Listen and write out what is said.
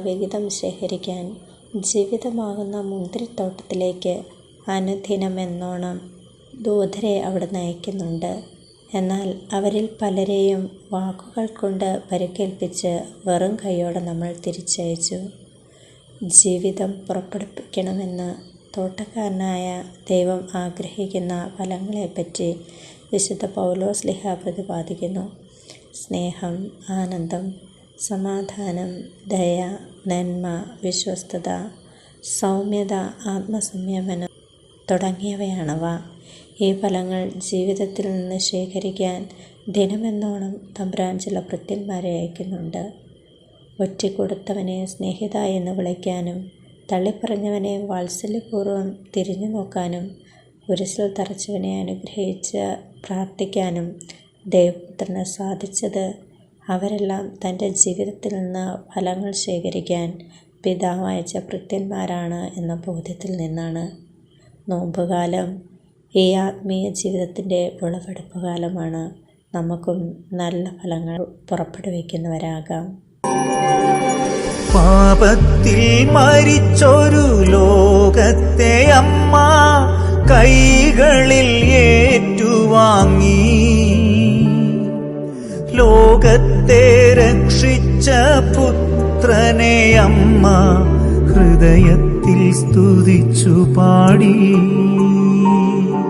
വിഹിതം ശേഖരിക്കാൻ ജീവിതമാകുന്ന മുന്തിരിത്തോട്ടത്തിലേക്ക് അനുദിനമെന്നോണം ദൂതരെ അവിടെ അയക്കുന്നുണ്ട് എന്നാൽ അവരിൽ പലരെയും വാക്കുകൾ കൊണ്ട് പരിക്കേൽപ്പിച്ച് വെറും കൈയോടെ നമ്മൾ തിരിച്ചയച്ചു. ജീവിതം പുറപ്പെടുപ്പിക്കണമെന്ന് തോട്ടക്കാരനായ ദൈവം ആഗ്രഹിക്കുന്ന ഫലങ്ങളെപ്പറ്റി വിശുദ്ധ പൗലോസ് ലിഹ പ്രതിപാദിക്കുന്നു. സ്നേഹം ആനന്ദം സമാധാനം ദയ നന്മ വിശ്വസ്തത സൗമ്യത ആത്മസംയമനം തുടങ്ങിയവയാണവ. ഈ ഫലങ്ങൾ ജീവിതത്തിൽ നിന്ന് ശേഖരിക്കാൻ ദിനമെന്നോണം തമ്പുരാൻ ചില ഭൃത്യന്മാരെ അയക്കുന്നുണ്ട്. ഒറ്റിക്കൊടുത്തവനെ സ്നേഹിത എന്ന് വിളിക്കാനും തള്ളിപ്പറഞ്ഞവനെ വാത്സല്യപൂർവം തിരിഞ്ഞു നോക്കാനും കുരിശിൽ തറച്ചവനെ അനുഗ്രഹിച്ച് പ്രാർത്ഥിക്കാനും ദേവപുത്രന് സാധിച്ചത് അവരെല്ലാം തന്റെ ജീവിതത്തിൽ നിന്ന് ഫലങ്ങൾ ശേഖരിക്കാൻ പിതാവ് അയച്ച ഭൃത്യന്മാരാണ് എന്ന ബോധ്യത്തിൽ നിന്നാണ്. നോമ്പുകാലം ഈ ആത്മീയ ജീവിതത്തിന്റെ വിളവെടുപ്പ് കാലമാണ്. നമുക്കും നല്ല ഫലങ്ങൾ പുറപ്പെടുവിക്കുന്നവരാകാം. പാപത്തിൽ മരിച്ചൊരു ലോകത്തെ അമ്മ കൈകളിൽ ഏറ്റുവാങ്ങി ലോകത്തെ രക്ഷിച്ച പുത്രനെ അമ്മ ഹൃദയത്തിൽ സ്തുതിച്ചു പാടി.